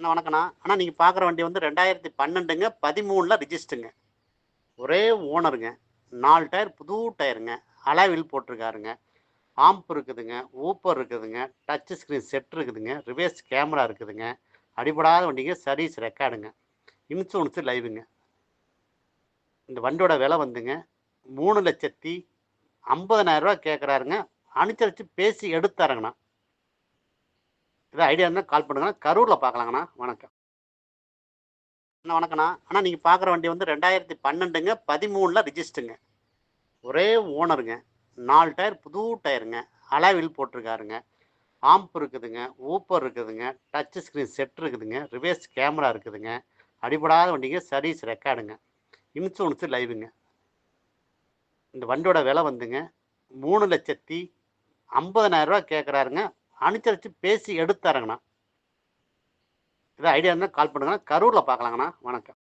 அண்ணா வணக்கண்ணா அண்ணா நீங்கள் பார்க்குற வண்டி வந்து ரெண்டாயிரத்தி பன்னெண்டுங்க. பதிமூணில் ரிஜிஸ்டருங்க ஒரே ஓனருங்க. நாலு டயர் புது டயருங்க. அலாவில் போட்டிருக்காருங்க. ஆம்ப் இருக்குதுங்க. ஊப்பர் இருக்குதுங்க. டச் ஸ்க்ரீன் செட் இருக்குதுங்க. ரிவேர்ஸ் கேமரா இருக்குதுங்க. அடிபடாத வண்டிங்க. சர்வீஸ் ரெக்கார்டுங்க இன்சூரன்ஸு லைவுங்க இந்த வண்டியோட விலை வந்துங்க. மூணு லட்சத்தி ஐம்பதனாயிரரூவா கேட்குறாருங்க அனுசரித்து பேசி எடுத்தாருங்கண்ணா. ஏதாவது ஐடியா இருந்தால் கால் பண்ணுங்கண்ணா. கரூரில் பார்க்கலாங்கண்ணா வணக்கம். அண்ணா வணக்கண்ணா அண்ணா நீங்கள் பார்க்குற வண்டி வந்து ரெண்டாயிரத்தி பன்னெண்டுங்க. பதிமூணில் ரிஜிஸ்டருங்க ஒரே ஓனருங்க நாலு டயர் புது டயருங்க அலாவில் போட்டிருக்காருங்க. ஆம்ப் இருக்குதுங்க. ஊப்பர் இருக்குதுங்க. டச் ஸ்க்ரீன் செட் இருக்குதுங்க. ரிவேர்ஸ் கேமரா இருக்குதுங்க. அடிபடாத வண்டிங்க. சர்வீஸ் ரெக்கார்டுங்க இன்சூரன்ஸு லைவுங்க இந்த வண்டியோட விலை வந்துங்க. மூணு லட்சத்தி ஐம்பதனாயிரரூவா கேட்குறாருங்க அனுசரித்து பேசி எடுத்தாருங்கண்ணா ஏதாவது ஐடியா இருந்தால் கால் பண்ணுங்கண்ணா. கரூரில் பார்க்கலாங்கண்ணா. வணக்கம்.